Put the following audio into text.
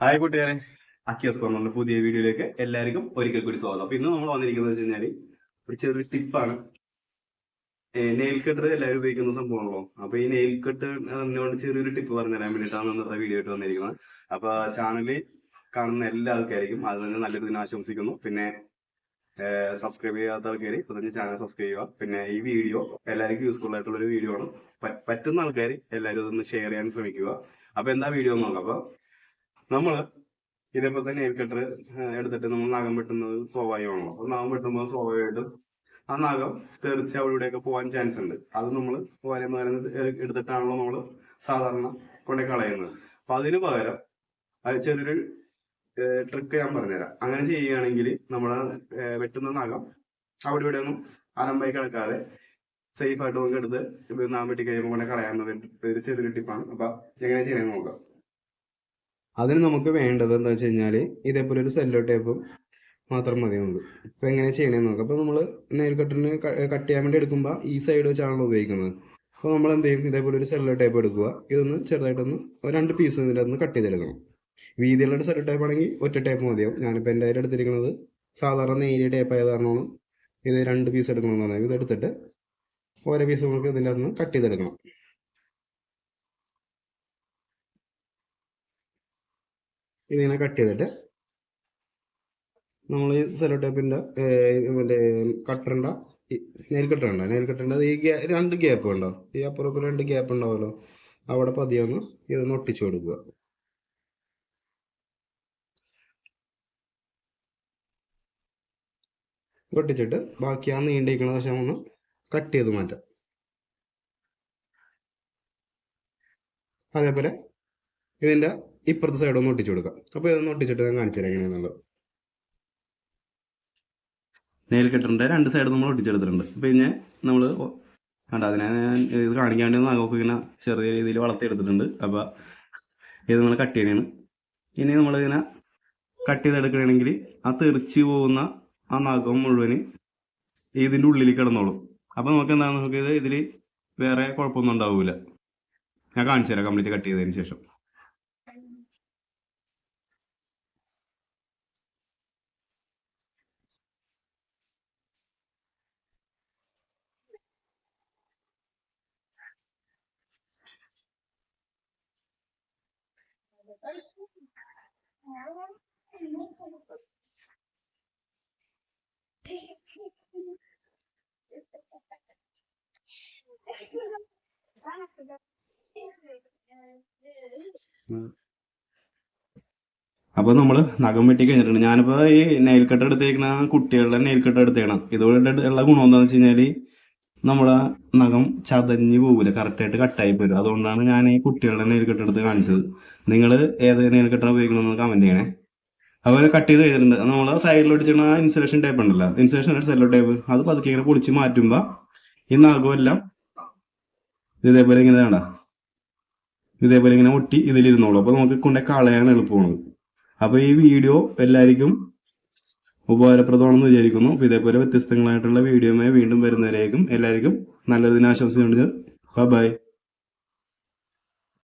Hi കൂട്ടുകാരെ. അക്കിയോസ് കോർണറിന്റെ പുതിയ വീഡിയോയിലേക്ക് എല്ലാവർക്കും ഒരിക്കൽ കൂടി സ്വാഗതം. അപ്പൊ ഇന്ന് നമ്മൾ വന്നിരിക്കുന്നത് വെച്ച് കഴിഞ്ഞാൽ ഒരു ചെറിയ ടിപ്പാണ് നെയിൽ കട്ടർ എല്ലാവരും ഉപയോഗിക്കുന്ന സംഭവമാണല്ലോ. അപ്പൊ ഈ നെയിൽ കട്ട് എന്നോട് ചെറിയൊരു ടിപ്പ് പറഞ്ഞു പറഞ്ഞുതരാൻ വേണ്ടിയിട്ടാണ് ഇന്നത്തെ വീഡിയോ ആയിട്ട് വന്നിരിക്കുന്നത്. അപ്പൊ ചാനലിൽ കാണുന്ന എല്ലാ ആൾക്കാർക്കും അത് തന്നെ നല്ലൊരു ദിനം ആശംസിക്കുന്നു. പിന്നെ സബ്സ്ക്രൈബ് ചെയ്യാത്ത ആൾക്കാർ ഇപ്പൊ തന്നെ ചാനൽ സബ്സ്ക്രൈബ് ചെയ്യുക. പിന്നെ ഈ വീഡിയോ എല്ലാവർക്കും യൂസ്ഫുൾ ആയിട്ടുള്ള ഒരു വീഡിയോ ആണ് പറ്റുന്ന ആൾക്കാർ എല്ലാവരും ഒന്ന് ഷെയർ ചെയ്യാൻ ശ്രമിക്കുക. അപ്പൊ എന്താ വീഡിയോ നോക്കാം. അപ്പൊ നമ്മൾ ഇതേപോലെ തന്നെ നെയിൽ കട്ടർ എടുത്തിട്ട് നമ്മൾ നഖം വെട്ടുന്നത് സ്വാഭാവികമാണല്ലോ. അപ്പൊ നഖം വെട്ടുമ്പോൾ സ്വാഭാവികമായിട്ടും ആ നഖം തെറിച്ച് അവിടെ ഇവിടെയൊക്കെ പോകാൻ ചാൻസ് ഉണ്ട്. അത് നമ്മൾ വരെ വരുന്നത് എടുത്തിട്ടാണല്ലോ നമ്മൾ സാധാരണ കൊണ്ടേ കളയുന്നത്. അപ്പൊ അതിന് പകരം ചെറിയൊരു ട്രിക്ക് ഞാൻ പറഞ്ഞുതരാം. അങ്ങനെ ചെയ്യുകയാണെങ്കിൽ നമ്മുടെ വെട്ടുന്ന നഖം അവിടെ ഇവിടെ ഒന്നും അലമ്പായി കിടക്കാതെ സേഫ് ആയിട്ട് നമുക്ക് എടുത്ത് നാം വെട്ടി കഴിയുമ്പോൾ കളയാവുന്ന ഒരു ചെറിയൊരു ടിപ്പാണ് അപ്പൊ എങ്ങനെ ചെയ്യണമെന്ന് നോക്കാം. അതിന് നമുക്ക് വേണ്ടത് എന്താ വെച്ച് കഴിഞ്ഞാൽ ഇതേപോലെ ഒരു സെല്ലോ ടേപ്പും മാത്രം മതി നമുക്ക്. ഇപ്പൊ എങ്ങനെ ചെയ്യണമെന്ന് നോക്കാം. അപ്പോൾ നമ്മൾ നെയിൽ കട്ടറിന് കട്ട് ചെയ്യാൻ വേണ്ടി എടുക്കുമ്പോൾ ഈ സൈഡ് വെച്ചാണല്ലോ ഉപയോഗിക്കുന്നത്. അപ്പോൾ നമ്മൾ എന്ത് ചെയ്യും? ഇതേപോലെ ഒരു സെല്ലോ ടേപ്പ് എടുക്കുക ഇതൊന്ന് ചെറുതായിട്ടൊന്ന് രണ്ട് പീസ് ഇതിന്റെ ഒന്ന് കട്ട് ചെയ്തെടുക്കണം. വീതിയുള്ള ഒരു സെല്ലോ ടേപ്പ് ആണെങ്കിൽ ഒറ്റ ടേപ്പ് മതിയാവും. ഞാനിപ്പോൾ എന്റെ കയ്യിൽ എടുത്തിരിക്കുന്നത് സാധാരണ നേരിയ ടേപ്പ് ആയത് കാരണമാണ് ഇത് രണ്ട് പീസ് എടുക്കണമെന്ന് പറഞ്ഞത്. ഇതെടുത്തിട്ട് ഓരോ പീസ് നമുക്ക് ഇതിന്റെ അകത്ത് കട്ട് ചെയ്തെടുക്കണം. ഇതിങ്ങനെ കട്ട് ചെയ്തിട്ട് നമ്മൾ ഈ സെലോ ടേപ്പിന്റെ മറ്റേ കട്ടറിന്റെ നെയിൽ കട്ടർ ഉണ്ടോ? നെയിൽ കട്ടറിന്റെ ഈ രണ്ട് ഗ്യാപ്പ് ഉണ്ടോ? ഈ അപ്പുറം രണ്ട് ഗ്യാപ്പ് ഉണ്ടാവുമല്ലോ. അവിടെ പതിയെ ഒന്ന് ഇതൊന്ന് ഒട്ടിച്ചു കൊടുക്കുക. ഒട്ടിച്ചിട്ട് ബാക്കി ആ നീണ്ടിരിക്കുന്ന വശം ഒന്ന് കട്ട് ചെയ്ത് മാറ്റാം. അതേപോലെ ഇതിന്റെ ഇപ്പുറത്തെ സൈഡ് ഒന്ന് ഒട്ടിച്ചു കൊടുക്കാം. അപ്പോൾ ഇതൊന്ന് ഒട്ടിച്ചിട്ട് ഞാൻ കാണിച്ചു തരാം എങ്ങനെയാണെന്നുള്ളത് കെട്ടിട്ടുണ്ട് രണ്ട് സൈഡ് നമ്മൾ ഒട്ടിച്ചെടുത്തിട്ടുണ്ട്. പിന്നെ നമ്മൾ കണ്ട? അതിനെ ഞാൻ ഇത് കാണിക്കാൻ വേണ്ടി ഇങ്ങനെ ചെറിയ രീതിയിൽ വളർത്തിയെടുത്തിട്ടുണ്ട്. അപ്പോൾ ഇത് നമ്മൾ കട്ട് ചെയ്യണേ ഇനി നമ്മളിങ്ങനെ കട്ട് ചെയ്തെടുക്കണമെങ്കിൽ ആ തെറിച്ച് പോകുന്ന ആ നാഗം മുഴുവൻ ഇതിന്റെ ഉള്ളിൽ കിടന്നോളും. അപ്പോൾ നമുക്ക് എന്താ നമുക്ക് ഇത് ഇതിൽ വേറെ കുഴപ്പമൊന്നും ഉണ്ടാവില്ല ഞാൻ കാണിച്ചു തരാം കംപ്ലീറ്റ് കട്ട് ചെയ്തതിന് ശേഷം. അപ്പോൾ നമ്മൾ നഖം വെട്ടി കഴിഞ്ഞിട്ടുണ്ട്. ഞാനിപ്പോ ഈ നെയിൽ കട്ട് എടുത്തേക്കണ കുട്ടികളുടെ നെയിൽ കട്ട് എടുത്തേക്കണം. ഉള്ള ഗുണം എന്താണെന്ന് വെച്ച് കഴിഞ്ഞാൽ നമ്മുടെ നഖം ചതഞ്ഞ് പോകില്ല കറക്റ്റായിട്ട് കട്ടായി പോരും. അതുകൊണ്ടാണ് ഞാൻ ഈ കുട്ടികളുടെ നെയിൽ കട്ട് എടുത്ത് കാണിച്ചത്. നിങ്ങൾ ഏത് നെയിൽക്കെട്ടാണ് കട്ടാണ് ഉപയോഗിക്കണമെന്ന് കമന്റ് ചെയ്യണേ. അതുപോലെ കട്ട് ചെയ്ത് കഴിഞ്ഞിട്ടുണ്ട് നമ്മൾ സൈഡിൽ ഒടിച്ചിരുന്ന ഇൻസുലേഷൻ ടേപ്പ് ഉണ്ടല്ലോ. ഇൻസുലേഷൻ സെല്ലോ ടേപ്പ് അത് പതുക്കെ ഇങ്ങനെ പൊളിച്ച് മാറ്റുമ്പോൾ ഈ നഖമെല്ലാം ഇതേപോലെ ഇങ്ങനെ വേണ്ട. ഇതേപോലെ ഇങ്ങനെ ഒട്ടി ഇതിലിരുന്നോളൂ. അപ്പോൾ നമുക്ക് കൊണ്ടേ കളയാൻ എളുപ്പമാണ് അപ്പോൾ ഈ വീഡിയോ എല്ലാവർക്കും ഉപകാരപ്രദമാണെന്ന് വിചാരിക്കുന്നു. അപ്പോൾ ഇതേപോലെ വ്യത്യസ്തങ്ങളായിട്ടുള്ള വീഡിയോമായി വീണ്ടും വരുന്നവരേക്കും എല്ലാവർക്കും നല്ലൊരു ദിനാശംസിച്ചുകൊണ്ട് ബൈ